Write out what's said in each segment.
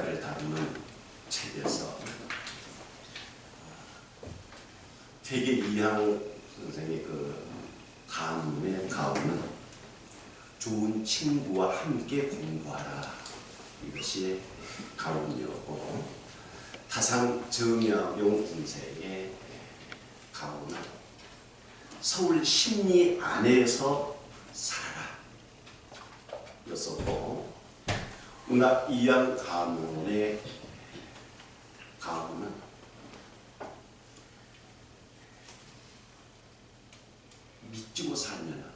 인간을 다루는 책에서 되게 이양 선생의 그 가문의 가문은 좋은 친구와 함께 공부하라. 이것이 가문이었고 타상 정약용 인생의 가문은 서울 심리 안에서 살아라 였었고 운하 이양 가문의 가문은 믿고 살면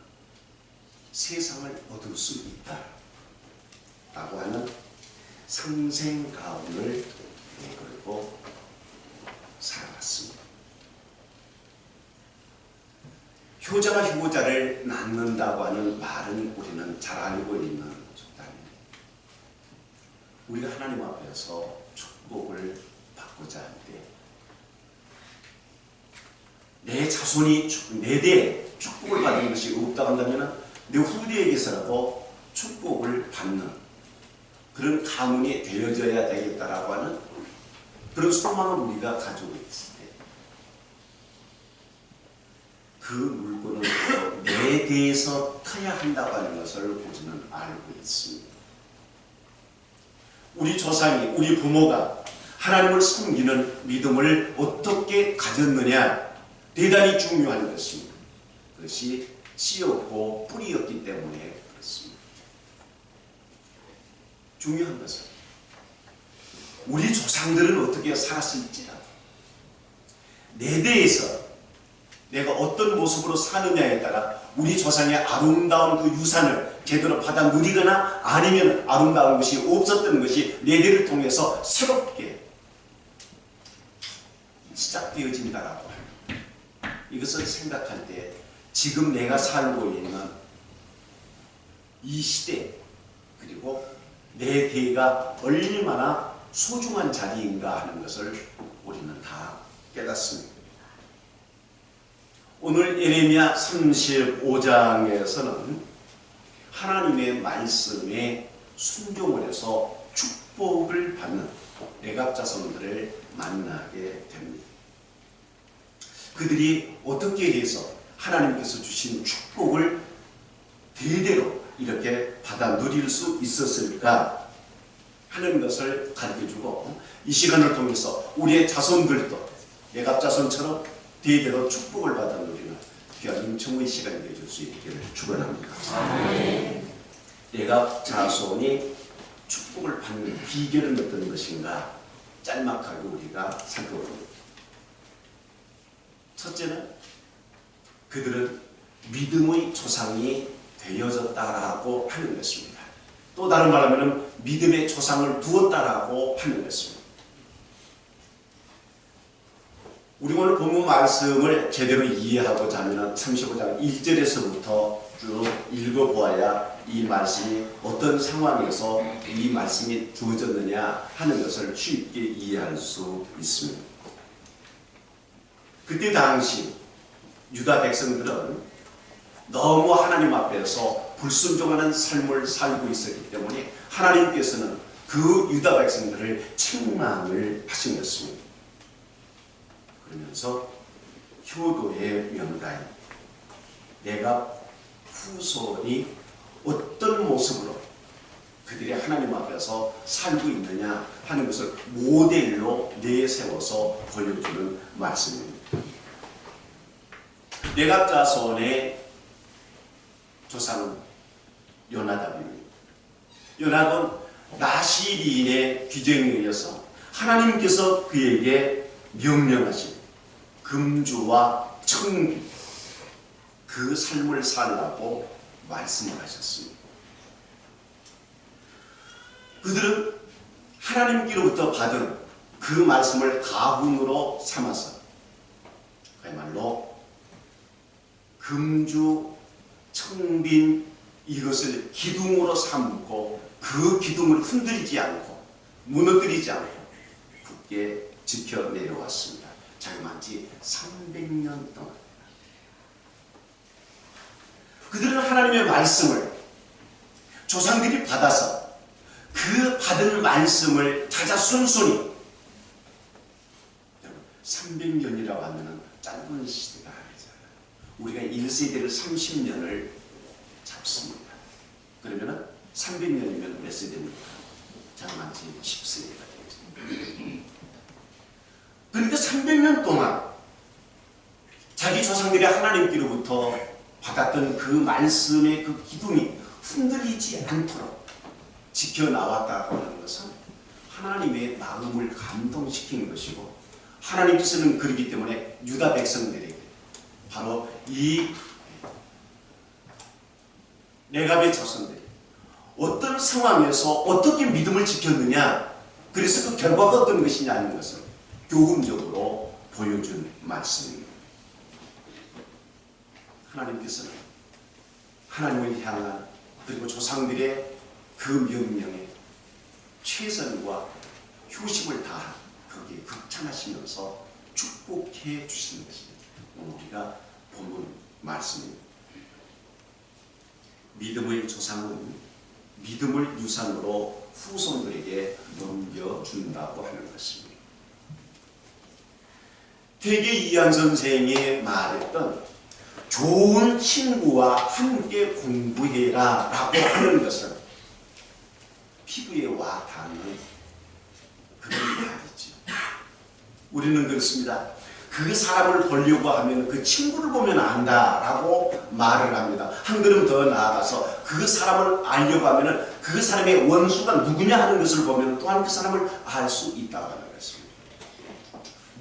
세상을 얻을 수 있다 라고 하는 상생 가운을 이끌고 살아왔습니다. 효자가 효자를 낳는다고 하는 말은 우리는 잘 알고 있는. 우리가 하나님 앞에서 축복을 받고자 할 때 내 자손이 내대 축복을 받는 것이 없다 한다면 내 후대에게서라도 축복을 받는 그런 가문이 되어져야 되겠다라고 하는 그런 소망을 우리가 가지고 있을 때 그 물건을 내 대에서 터야 한다고 하는 것을 우리는 알고 있습니다. 우리 조상이 우리 부모가 하나님을 섬기는 믿음을 어떻게 가졌느냐 대단히 중요한 것입니다. 그것이 씨였고 뿌리였기 때문에 그렇습니다. 중요한 것은 우리 조상들은 어떻게 살았을지라도 내 대에서 내가 어떤 모습으로 사느냐에 따라 우리 조상의 아름다운 그 유산을 제대로 받아 누리거나 아니면 아름다운 것이 없었던 것이 내 대를 통해서 새롭게 시작되어진다라고. 이것을 생각할 때 지금 내가 살고 있는 이 시대 그리고 내 대가 얼마나 소중한 자리인가 하는 것을 우리는 다 깨닫습니다. 오늘 예레미야 35장에서는 하나님의 말씀에 순종을 해서 축복을 받는 내갑자손들을 만나게 됩니다. 그들이 어떻게 해서 하나님께서 주신 축복을 대대로 이렇게 받아 누릴 수 있었을까 하는 것을 가르쳐주고 이 시간을 통해서 우리의 자손들도 예갑자손처럼 대대로 축복을 받아 누리는 귀한 임청의 시간이 되어줄 수 있기를 축원합니다. 예갑자손이 축복을 받는 비결은 어떤 것인가 짤막하게 우리가 살펴봅니다. 첫째는 그들은 믿음의 조상이 되어졌다라고 하는 것입니다. 또 다른 말하면 믿음의 조상을 두었다라고 하는 것입니다. 우리 오늘 본문 말씀을 제대로 이해하고자 하면 35장 1절에서부터 쭉 읽어보아야 이 말씀이 어떤 상황에서 이 말씀이 주어졌느냐 하는 것을 쉽게 이해할 수 있습니다. 그때 당시 유다 백성들은 너무 하나님 앞에서 불순종하는 삶을 살고 있었기 때문에 하나님께서는 그 유다 백성들을 책망을 하신 것입니다. 그러면서 효도의 명단 내가 후손이 어떤 모습으로 그들이 하나님 앞에서 살고 있느냐 하는 것을 모델로 내세워서 보여주는 말씀입니다. 내갑자손의 조상은 요나답입니다. 요나답은 나시린의 규정에 의해서 하나님께서 그에게 명령하신 금주와 청비 그 삶을 살라고 말씀을 하셨습니다. 그들은 하나님께로부터 받은 그 말씀을 가훈으로 삼아서 그야말로 금주, 청빈 이것을 기둥으로 삼고 그 기둥을 흔들지 않고 무너뜨리지 않고 굳게 지켜 내려왔습니다. 자그마치 300년 동안 그들은 하나님의 말씀을 조상들이 받아서 그그 받은 말씀을 찾아 순순히 여러분 300년이라고 하면 짧은 시대가 아니잖아요. 우리가 1세대를 30년을 잡습니다. 그러면 300년이면 몇 세대입니까? 장만치 10세대가 되죠. 그러니까 300년 동안 자기 조상들이 하나님께로부터 받았던 그 말씀의 그 기둥이 흔들리지 않도록 지켜나왔다고 하는 것은 하나님의 마음을 감동시키는 것이고 하나님께서는 그러기 때문에 유다 백성들에게 바로 이 레갑의 자손들이 어떤 상황에서 어떻게 믿음을 지켰느냐 그래서 그 결과가 어떤 것이냐 하는 것을 교훈적으로 보여준 말씀입니다. 하나님께서는 하나님을 향한 그리고 조상들의 그 명령에 최선과 효심을 다한 거기에 극찬하시면서 축복해 주시는 것이 우리가 본문 말씀입니다. 믿음의 조상은 믿음을 유산으로 후손들에게 넘겨준다고 하는 것입니다. 대개 이한 선생이 말했던 좋은 친구와 함께 공부해라 라고 하는 것은 피부에 와 닿는 그런 말이죠. 우리는 그렇습니다. 그 사람을 보려고 하면 그 친구를 보면 안다 라고 말을 합니다. 한 걸음 더 나아가서 그 사람을 알려고 하면 그 사람의 원수가 누구냐 하는 것을 보면 또한 그 사람을 알 수 있다고 것입니다.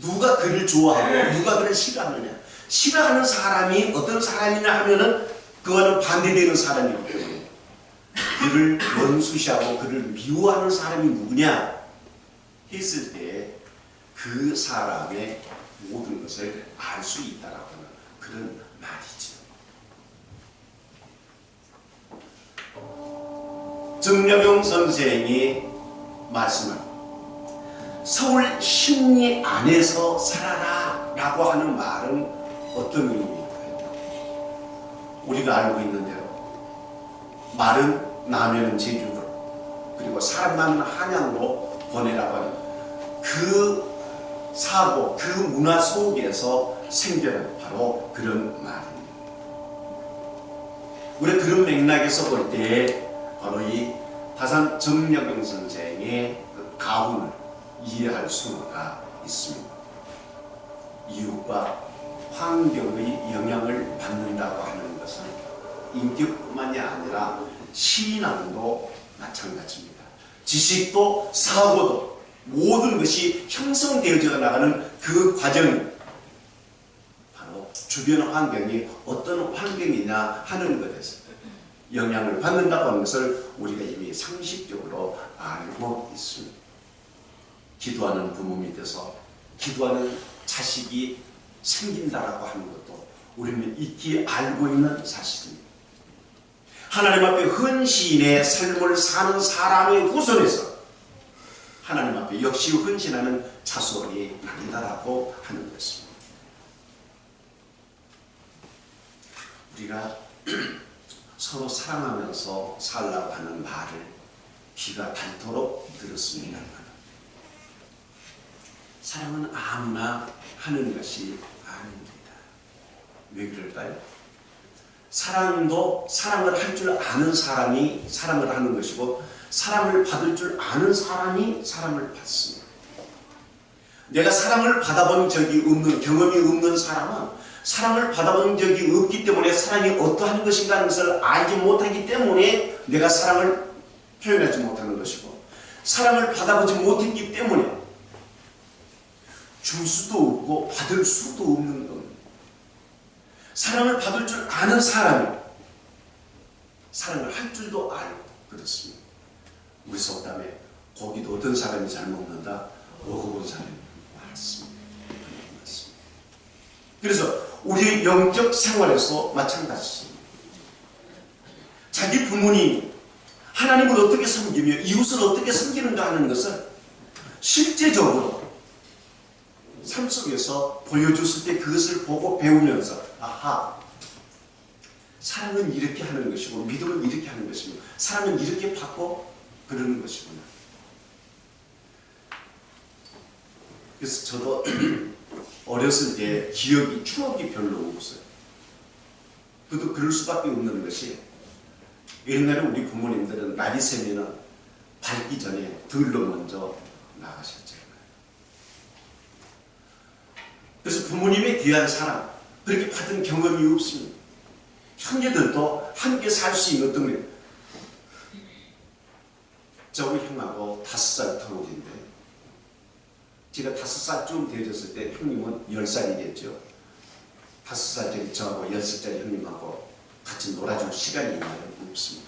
누가 그를 좋아하고 누가 그를 싫어하느냐. 싫어하는 사람이 어떤 사람이냐 하면은 그거는 반대되는 사람이기 때문에 그를 원수시하고 그를 미워하는 사람이 누구냐 했을 때 그 사람의 모든 것을 알 수 있다라고 하는 그런 말이죠. 정려경 선생이 말씀을 서울 심리 안에서 살아라 라고 하는 말은 어떤 의미일까요? 우리가 알고 있는 대로 말은 남해는 제주도 그리고 사람 많은 한양으로 보내라고 하는 그 사고, 그 문화 속에서 생겨난 바로 그런 말입니다. 우리 그런 맥락에서 볼 때 바로 이 다산 정려경 선생의 그 가훈을 이해할 수가 있습니다. 이웃과 환경의 영향을 받는다고 하는 것은 인격뿐만이 아니라 신앙도 마찬가지입니다. 지식도 사고도 모든 것이 형성되어져 나가는 그 바로 주변 환경이 어떤 환경이냐 하는 것에서 영향을 받는다고 하는 것을 우리가 이미 상식적으로 알고 있습니다. 기도하는 부모 밑에서 기도하는 자식이 생긴다라고 하는 것도 우리는 익히 알고 있는 사실입니다. 하나님 앞에 헌신의 삶을 사는 사람의 후손에서 하나님 앞에 역시 헌신하는 자손이 난다라고 하는 것입니다. 우리가 서로 사랑하면서 살라고 하는 말을 귀가 닳도록 들었습니다. 사랑은 아무나 하는 것이 아닙니다. 왜 그럴까요? 사랑도 사랑을 할 줄 아는 사람이 사랑을 하는 것이고 사랑을 받을 줄 아는 사람이 사랑을 받습니다. 내가 사랑을 받아본 적이 없는 경험이 없는 사람은 사랑을 받아본 적이 없기 때문에 사랑이 어떠한 것인가 하는 것을 알지 못하기 때문에 내가 사랑을 표현하지 못하는 것이고 사랑을 받아보지 못했기 때문에 줄 수도 없고 받을 수도 없는 겁니다. 사랑을 받을 줄 아는 사람이 사랑을 할 줄도 알고 그렇습니다. 우리 속담에 고기도 어떤 사람이 잘 먹는다 먹어본 사람이 많습니다. 그래서 우리 영적 생활에서 마찬가지입니다. 자기 부모님 하나님을 어떻게 섬기며 이웃을 어떻게 섬기는가 하는 것을 실제적으로 삶 속에서 보여줬을 때 그것을 보고 배우면서 아하 사랑은 이렇게 하는 것이고 믿음은 이렇게 하는 것이고 사랑은 이렇게 받고 그러는 것이구나. 그래서 저도 어렸을 때 기억이 추억이 별로 없어요. 그도 그럴 수밖에 없는 것이 옛날에 우리 부모님들은 날이 새면은 밝기 전에 들로 먼저 나가셨잖아요. 그래서 부모님에 대한 사랑 그렇게 받은 경험이 없습니다. 형제들도 함께 살 수 있는 어떤 게 저희 형하고 다섯 살 터울인데 제가 다섯 살쯤 되어졌을 때 형님은 열 살이겠죠. 다섯 살짜리 저하고 열 살짜리 형님하고 같이 놀아줄 시간이 있나요? 없습니다.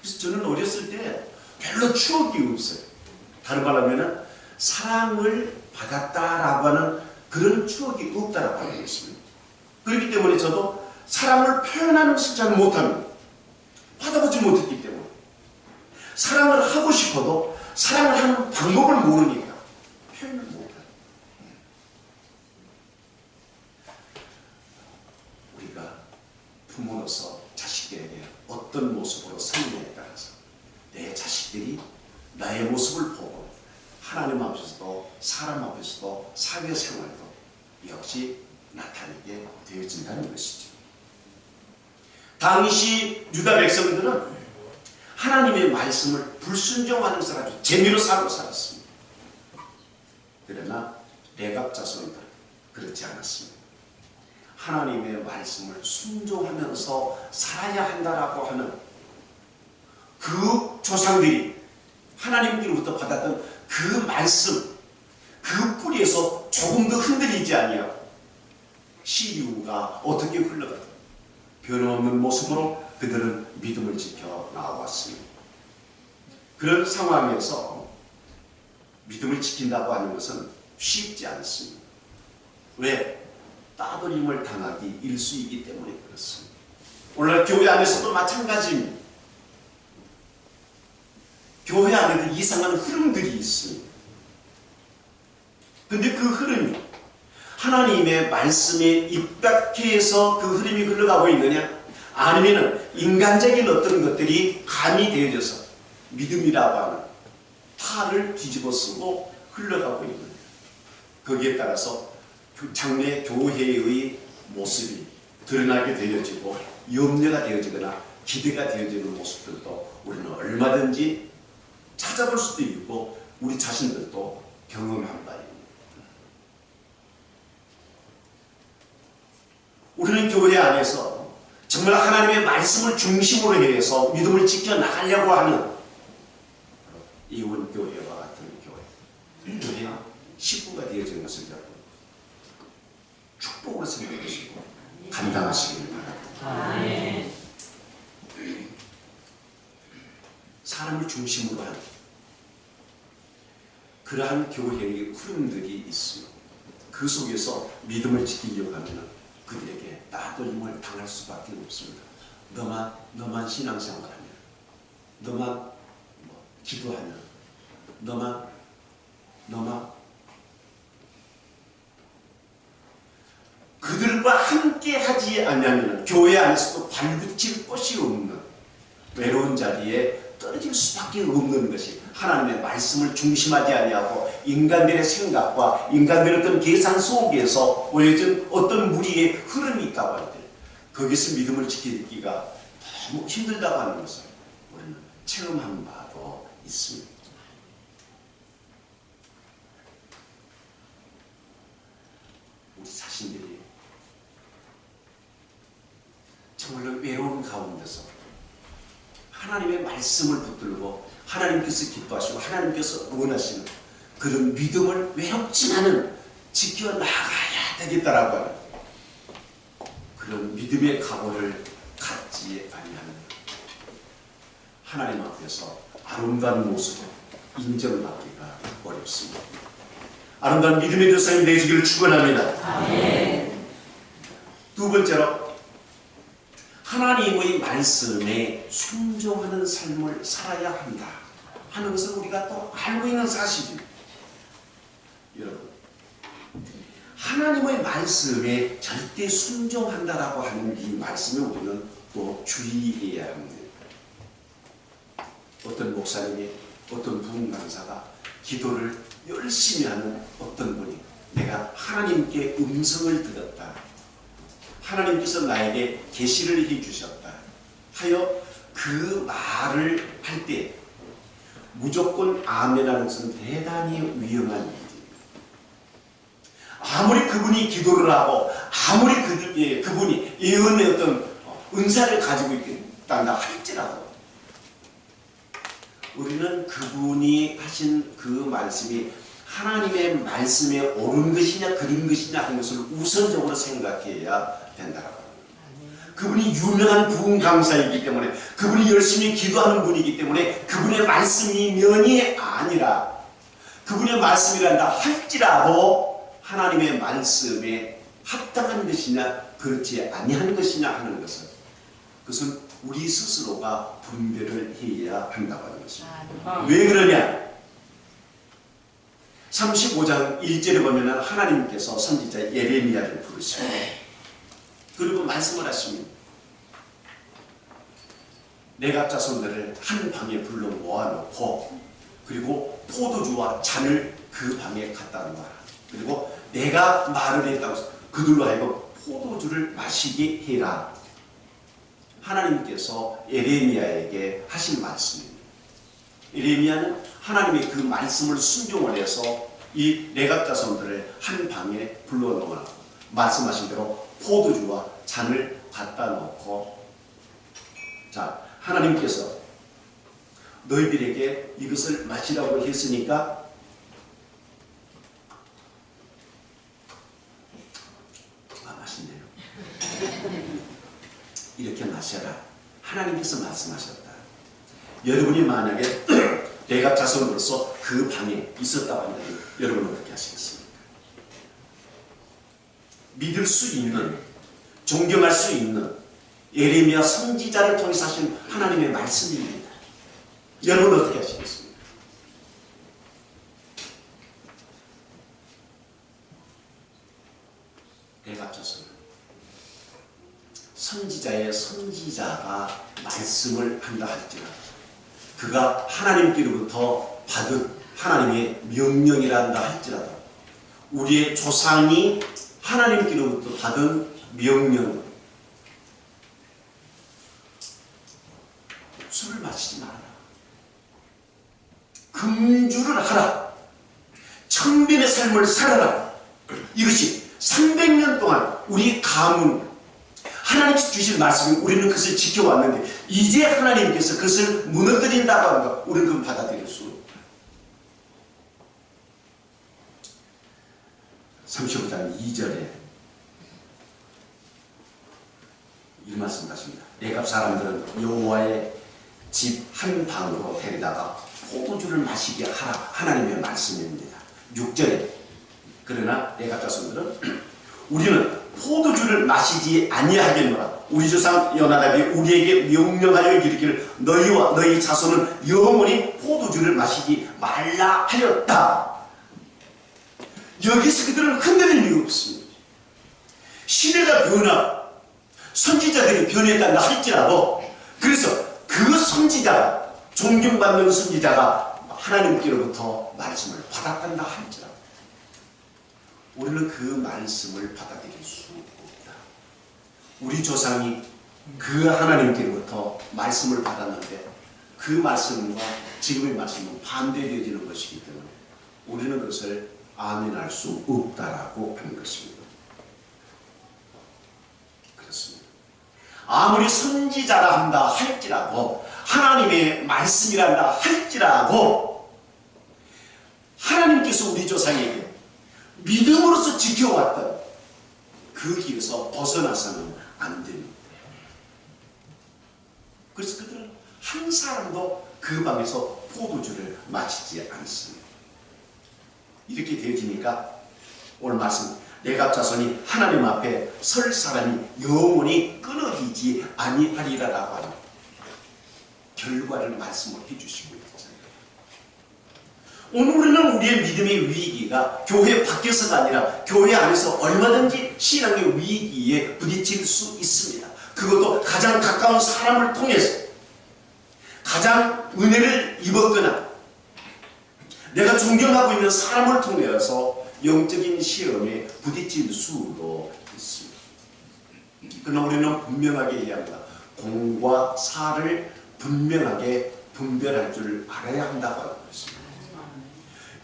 그래서 저는 어렸을 때 별로 추억이 없어요. 다른 말 하면은 사랑을 받았다라고 하는 그런 추억이 없다라고 하는 것입니다. 그렇기 때문에 저도 사랑을 표현하는 것을 잘 못합니다. 받아보지 못했기 때문에. 사랑을 하고 싶어도 사랑을 하는 방법을 모르니까 표현을 못해요. 우리가 부모로서 자식들에게 어떤 모습으로 살느냐에 따라서 내 자식들이 나의 모습을 보고 하나님 앞에서도 사람 앞에서도 사회생활도 역시 나타내게 되어진다는 것이죠. 당시 유다 백성들은 하나님의 말씀을 불순종하는 아주 재미로 살고 살았습니다. 그러나 레갑 자손들은 그렇지 않았습니다. 하나님의 말씀을 순종하면서 살아야 한다라고 하는 그 조상들이 하나님께로부터 받았던 그 말씀, 그 뿌리에서 조금 더 흔들리지 아니하고 시리우가 어떻게 흘러가든 변함없는 모습으로 그들은 믿음을 지켜 나왔습니다. 그런 상황에서 믿음을 지킨다고 하는 것은 쉽지 않습니다. 왜? 따돌림을 당하기 일수이기 때문에 그렇습니다. 오늘 교회 안에서도 마찬가지입니다. 교회 안에도 이상한 흐름들이 있습니다. 근데 그 흐름이 하나님의 말씀에 입각해서 그 흐름이 흘러가고 있느냐? 아니면 인간적인 어떤 것들이 가미되어져서 믿음이라고 하는 팔을 뒤집어 쓰고 흘러가고 있느냐? 거기에 따라서 그 장래 교회의 모습이 드러나게 되어지고 염려가 되어지거나 기대가 되어지는 모습들도 우리는 얼마든지 찾아볼 수도 있고 우리 자신들도 경험한 바입니다. 우리는 교회 안에서 정말 하나님의 말씀을 중심으로 해서 믿음을 지켜 나가려고 하는 이원교회와 같은 교회, 교회 식구가 되어지는 것을 여러분 축복으로 생각하시고 감당하시길 바랍니다. 사람을 중심으로 하는 그러한 교회의 흐름들이 있습니다. 그 속에서 믿음을 지키려고 하면 그들에게 따돌림을 당할 수밖에 없습니다. 너만 너만 신앙생활하면, 너만 뭐 기도하면, 너만 너만 그들과 함께 하지 않으면 교회 안에서도 발붙일 곳이 없는 외로운 자리에 떨어질 수밖에 없는 것이 하나님의 말씀을 중심하지 아니하고 인간들의 생각과 인간들의 어떤 계산 속에서 올려진 어떤 무리의 흐름이 있다고 할 때 거기서 믿음을 지키기가 너무 힘들다고 하는 것을 우리는 체험한 바도 있습니다. 우리 자신들이 정말로 외로운 가운데서 하나님의 말씀을 붙들고 하나님께서 기뻐하시고 하나님께서 원하시는 그런 믿음을 외롭지만은 지켜나가야 되겠다라고 하는 그런 믿음의 각오를 갖지 아니하는 하나님 앞에서 아름다운 모습을 인정받기가 어렵습니다. 아름다운 믿음의 대상이 되시기를 축원합니다. 두 번째로 하나님의 말씀에 순종하는 삶을 살아야 한다 하는 것을 우리가 또 알고 있는 사실입니다. 여러분, 하나님의 말씀에 절대 순종한다라고 하는 이 말씀에 우리는 또 주의해야 합니다. 어떤 목사님이 어떤 부흥 강사가 기도를 열심히 하는 어떤 분이 내가 하나님께 음성을 들었다. 하나님께서 나에게 계시를 해 주셨다. 하여 그 말을 할 때 무조건 아멘하는 것은 대단히 위험한 일입니다. 아무리 그분이 기도를 하고 아무리 그, 예, 그분이 예언의 어떤 은사를 가지고 있다 할지라도 우리는 그분이 하신 그 말씀이 하나님의 말씀에 옳은 것이냐 그린 것이냐 하는 것을 우선적으로 생각해야 합니다. 그분이 유명한 부흥 강사이기 때문에 그분이 열심히 기도하는 분이기 때문에 그분의 말씀이면이 아니라 그분의 말씀이란다 할지라도 하나님의 말씀에 합당한 것이냐 그렇지 아니한 것이냐 하는 것은 그것은 우리 스스로가 분별을 해야 한다고 하는 것입니다. 왜 그러냐? 35장 1절에 보면 하나님께서 선지자 예레미야를 부르시고 그리고 말씀을 하십니다. 내가 자손들을 한 방에 불러 모아놓고 그리고 포도주와 잔을 그 방에 갖다 놓아라. 그리고 내가 말을 했다고 그들로 하여금 포도주를 마시게 해라. 하나님께서 에레미야에게 하신 말씀입니다. 에레미야는 하나님의 그 말씀을 순종을 해서 이 내각 자손들을 한 방에 불러놓으라 말씀하신 대로 포도주와 잔을 갖다 놓고 자 하나님께서 너희들에게 이것을 마시라고 했으니까 아 맛있네요. 이렇게 마셔라. 하나님께서 말씀하셨다. 여러분이 만약에 대각 자손으로서 그 방에 있었다고 한다면 여러분은 어떻게 하시겠습니까? 믿을 수 있는, 존경할 수 있는 예레미야 선지자를 통해서 하신 하나님의 말씀입니다. 여러분 어떻게 하시겠습니까? 자손 선지자의 선지자가 말씀을 한다 할지라도 그가 하나님께로부터 받은 하나님의 명령이란다 할지라도 우리의 조상이 하나님께로부터 받은 명령. 술을 마시지 마라. 금주를 하라. 천변의 삶을 살아라. 이것이 300년 동안 우리 가문 하나님께서 주신 말씀을 우리는 그것을 지켜왔는데 이제 하나님께서 그것을 무너뜨린다고 하는 것 우리는 그걸 받아들일 수 없다. 35장 2절에 이 말씀 하십니다. 내갑 사람들은 여호와의 집 한 방으로 데리다가 포도주를 마시게 하라 하나님의 말씀입니다. 6절에 그러나 내갑 자손들은 우리는 포도주를 마시지 아니하겠노라. 우리 조상 연하답이 우리에게 명령하여 이르기를 너희와 너희 자손은 영원히 포도주를 마시지 말라 하였다. 여기서 그들은 흔들릴 이유 없습니다. 시대가 변화, 선지자들이 변했다 할지라도 그래서 그 선지자가 존경받는 선지자가 하나님께로부터 말씀을 받았단다 할지라도 우리는 그 말씀을 받아들일 수 없다. 우리 조상이 그 하나님께로부터 말씀을 받았는데 그 말씀과 지금의 말씀은 반대되어지는 것이기 때문에 우리는 그것을 아멘할 수 없다라고 하는 것입니다. 그렇습니다. 아무리 선지자라 한다 할지라도 하나님의 말씀이란다 할지라도 하나님께서 우리 조상에게 믿음으로서 지켜왔던 그 길에서 벗어나서는 안 됩니다. 그래서 그들은 한 사람도 그 방에서 포도주를 마시지 않습니다. 이렇게 되어지니까 오늘 말씀 내갑 자손이 하나님 앞에 설 사람이 영원히 끊어지지 아니하리라라고 하는 결과를 말씀을 해주시고 있잖아요. 오늘 우리는 우리의 믿음의 위기가 교회 밖에서가 아니라 교회 안에서 얼마든지 신앙의 위기에 부딪힐 수 있습니다. 그것도 가장 가까운 사람을 통해서 가장 은혜를 입었거나 내가 존경하고 있는 사람을 통해서 영적인 시험에 부딪힐 수도 있습니다. 그러나 우리는 분명하게 이해합니다. 공과 사를 분명하게 분별할 줄 알아야 한다고 하는 것입니다.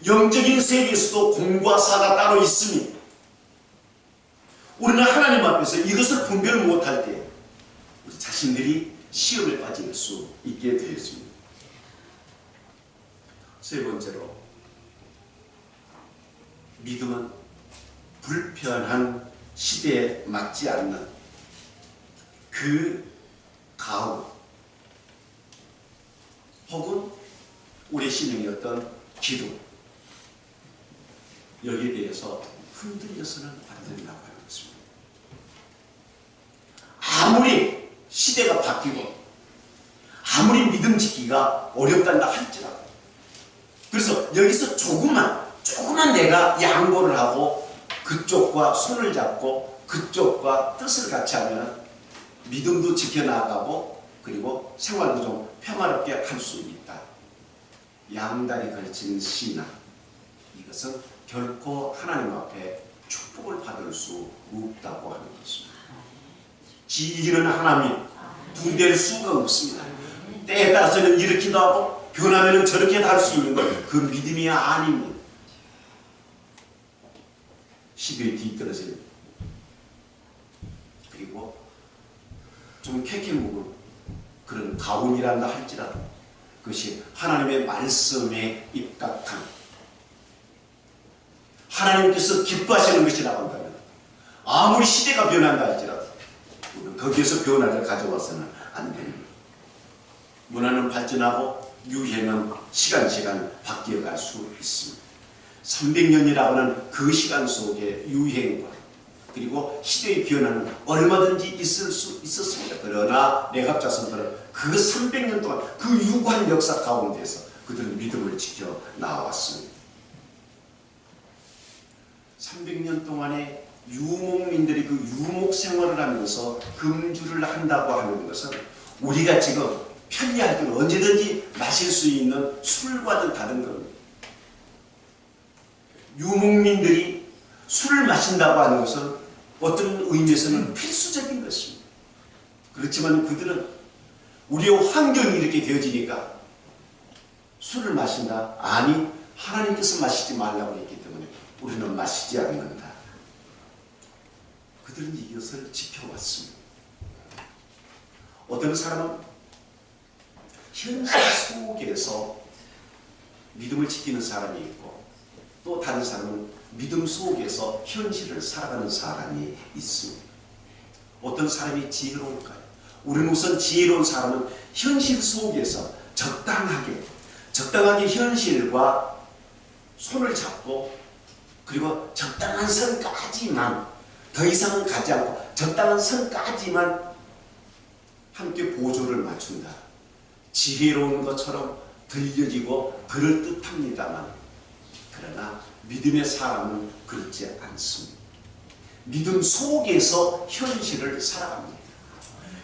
영적인 세계에서도 공과 사가 따로 있으니 우리는 하나님 앞에서 이것을 분별 못할 때 우리 자신들이 시험에 빠질 수 있게 되었습니다. 세 번째로 믿음은 불편한 시대에 맞지 않는 그 가운 혹은 우리 어떤 기도 여기에 대해서 흔들려서는 안 된다고 하는 것입니다. 아무리 시대가 바뀌고 아무리 믿음 지키기가 어렵단다 할지라도 그래서 여기서 조금만 조금만 내가 양보를 하고 그쪽과 손을 잡고 그쪽과 뜻을 같이 하면 믿음도 지켜나가고 그리고 생활도 좀 평화롭게 할 수 있다. 양다리 걸친 신앙 이것은 결코 하나님 앞에 축복을 받을 수 없다고 하는 것입니다. 지기는 하나님 두될 수가 없습니다. 때에 따라서는 이렇게도 하고 변하면 저렇게도 할 수 있는 것 그 믿음이 아닙니다. 시대에 뒤떨어진 그리고 좀 캐캐 묵은 그런 가운이란다 할지라도 그것이 하나님의 말씀에 입각한 하나님께서 기뻐하시는 것이라고 한다면 아무리 시대가 변한다 할지라도 우리는 거기에서 변화를 가져와서는 안 됩니다. 문화는 발전하고 유행은 시간시간 바뀌어갈 수 있습니다. 300년이라고 하는 그 시간 속에 유행과 그리고 시대의 변화는 얼마든지 있을 수 있었습니다. 그러나 내갑자손들은 그 300년 동안 그 유구한 역사 가운데서 그들은 믿음을 지켜 나왔습니다. 300년 동안에 유목민들이 그 유목 생활을 하면서 금주를 한다고 하는 것은 우리가 지금 때는 언제든지 마실 수 있는 술과는 다른 겁니다. 유목민들이 술을 마신다고 하는 것은 어떤 의미에서는 필수적인 것입니다. 그렇지만 그들은 우리의 환경이 이렇게 되어지니까 술을 마신다? 아니, 하나님께서 마시지 말라고 했기 때문에 우리는 마시지 않는다. 그들은 이것을 지켜왔습니다. 어떤 사람은 현실 속에서 믿음을 지키는 사람이 있고 또 다른 사람은 믿음 속에서 현실을 살아가는 사람이 있습니다. 어떤 사람이 지혜로울까요? 우리는 우선 지혜로운 사람은 현실 속에서 적당하게 적당하게 현실과 손을 잡고 그리고 적당한 선까지만 더 이상은 가지 않고 적당한 선까지만 함께 보조를 맞춘다. 지혜로운 것처럼 들려지고 그럴듯합니다만 그러나 믿음의 사람은 그렇지 않습니다. 믿음 속에서 현실을 살아갑니다.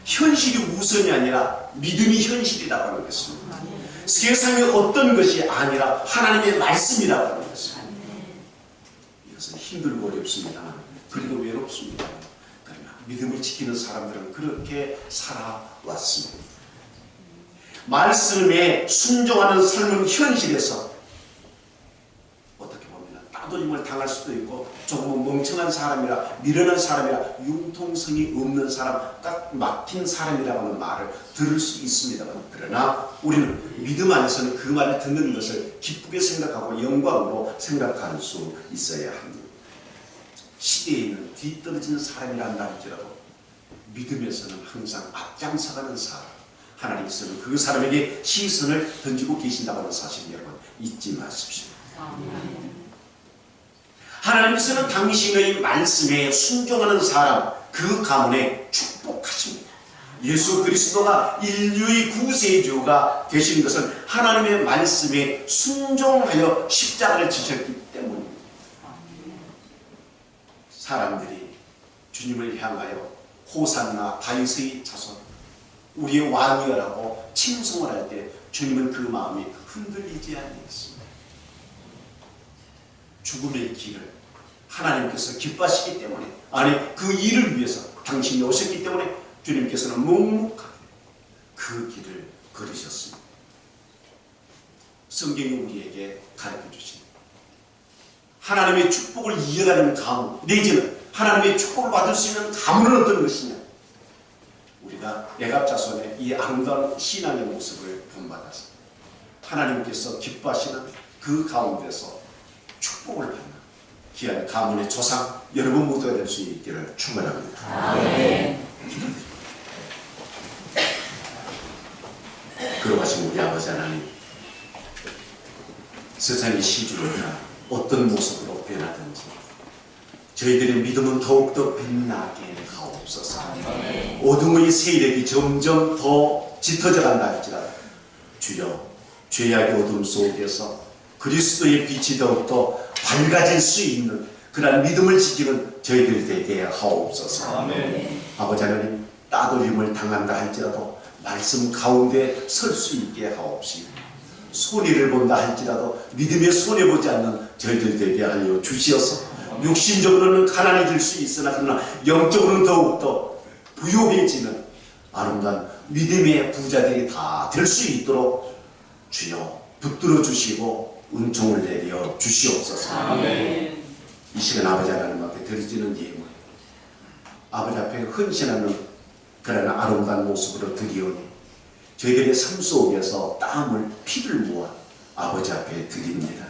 현실이 우선이 아니라 믿음이 현실이라고 하는 것입니다. 세상의 어떤 것이 아니라 하나님의 말씀이라고 하는 것입니다. 이것은 힘들고 어렵습니다. 그리고 외롭습니다. 그러나 믿음을 지키는 사람들은 그렇게 살아왔습니다. 말씀에 순종하는 삶은 현실에서 따돌림을 당할 수도 있고 조금 멍청한 사람이라 미련한 사람이라 융통성이 없는 사람, 딱 막힌 사람이라고 하는 말을 들을 수 있습니다만 그러나 우리는 믿음 안에서는 그 말을 듣는 것을 기쁘게 생각하고 영광으로 생각할 수 있어야 합니다. 시대에는 뒤떨어지는 사람이란다 할지라도 믿음에서는 항상 앞장서가는 사람 하나님께서는 그 사람에게 시선을 던지고 계신다고 하는 사실 여러분 잊지 마십시오. 하나님께서는 당신의 말씀에 순종하는 사람 그 가문에 축복하십니다. 예수 그리스도가 인류의 구세주가 되신 것은 하나님의 말씀에 순종하여 십자가를 지셨기 때문입니다. 사람들이 주님을 향하여 호산나 다윗의 자손 우리의 왕이여라고 칭송을 할 때 주님은 그 마음이 흔들리지 않겠습니다. 죽음의 길을 하나님께서 기뻐하시기 때문에 아니 그 일을 위해서 당신이 오셨기 때문에 주님께서는 묵묵하게 그 길을 걸으셨습니다. 성경이 우리에게 가르쳐 주신 하나님의 축복을 이어가는 가문 내지는 하나님의 축복을 받을 수 있는 가문은 어떤 것이냐 우리가 애갑 자손의 이 아름다운 신앙의 모습을 본받아서 하나님께서 기뻐하시는 그 가운데서 축복을 받는 귀한 가문의 조상 여러분 모두가 될 수 있기를 축원합니다. 그러하신 우리 아버지 하나님 세상의 시주가 어떤 모습으로 변하든지 저희들의 믿음은 더욱더 빛나게 하옵소서 어둠의 세력이 점점 더 짙어져 간다 할지라도 주여 죄악의 어둠 속에서 그리스도의 빛이 더욱더 밝아질 수 있는 그러한 믿음을 지키는 저희들 되게 하옵소서. 아버지 하나님 따돌림을 당한다 할지라도 말씀 가운데 설 수 있게 하옵시고 손해를 본다 할지라도 믿음에 손해보지 않는 저희들 되게 하여 주시어서 육신적으로는 가난해질 수 있으나 그러나 영적으로는 더욱더 부유해지는 아름다운 믿음의 부자들이 다 될 수 있도록 주여 붙들어 주시고 은총을 내려 주시옵소서 이 시간 아버지 하나님 앞에 드리지는 예물 아버지 앞에 헌신하는 그런 아름다운 모습으로 드리오니 저희들의 삶 속에서 땀을 피를 모아 아버지 앞에 드립니다.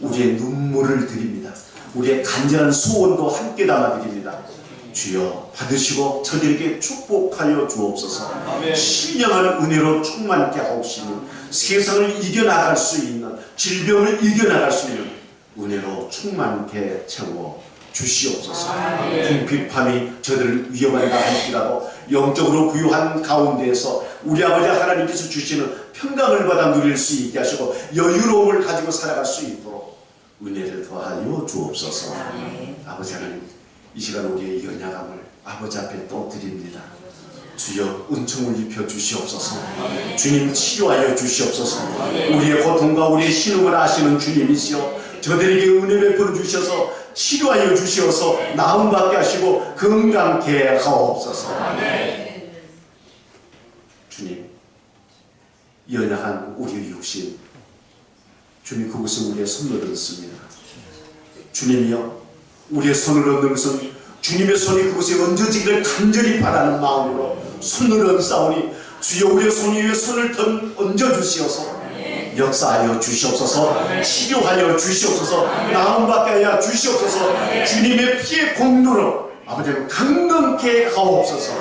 우리의 눈물을 드립니다. 우리의 간절한 소원도 함께 담아드립니다. 주여 받으시고 저들에게 축복하여 주옵소서. 신령한 은혜로 충만케 하옵시니 세상을 이겨나갈 수 있는 질병을 이겨나갈 수 있는 은혜로 충만케 채워 주시옵소서. 궁핍함이 저들을 위험하다 할지라도 영적으로 부유한 가운데에서 우리 아버지 하나님께서 주시는 평강을 받아 누릴 수 있게 하시고 여유로움을 가지고 살아갈 수 있도록 은혜를 더하여 주옵소서. 아버지 하나님 이 시간 우리의 연약함을 아버지 앞에 또 드립니다. 주여 은총을 입혀 주시옵소서. 주님 치료하여 주시옵소서. 우리의 고통과 우리의 신음을 아시는 주님이시여 저들에게 은혜 베풀어 주셔서 치료하여 주시어서 나음 받게 하시고 건강케 하옵소서. 주님 연약한 우리의 육신 주님 그것을 우리의 손으로 얻습니다. 주님이여 우리의 손을 얻는 것은 주님의 손이 그곳에 얹어지기를 간절히 바라는 마음으로 손을 얹사오니 주여 우리의 손 위에 손을 던 얹어주시어서 역사하여 주시옵소서 치료하여 주시옵소서 나음 받게 하여 주시옵소서 주님의 피의 공로로 아버지는 강건케 하옵소서.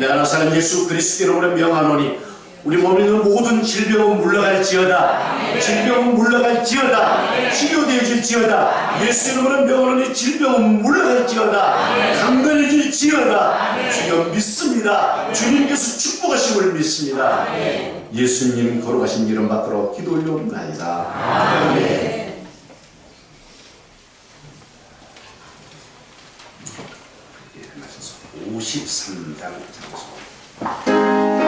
내가 나사는 예수 그리스도로 명하노니 우리 몸에 있는 모든 질병은 물러갈지어다. 질병은 물러갈지어다. 치료되어질지어다. 예수 이름으로 명하노니 질병은 물러갈지어다. 강건해질지어다. 주여 믿습니다. 주님께서 축복하심을 믿습니다. 예수님 걸어가신 이름 받도록 기도 올려옵나이다. 아멘. 일어나셔서 53장 장소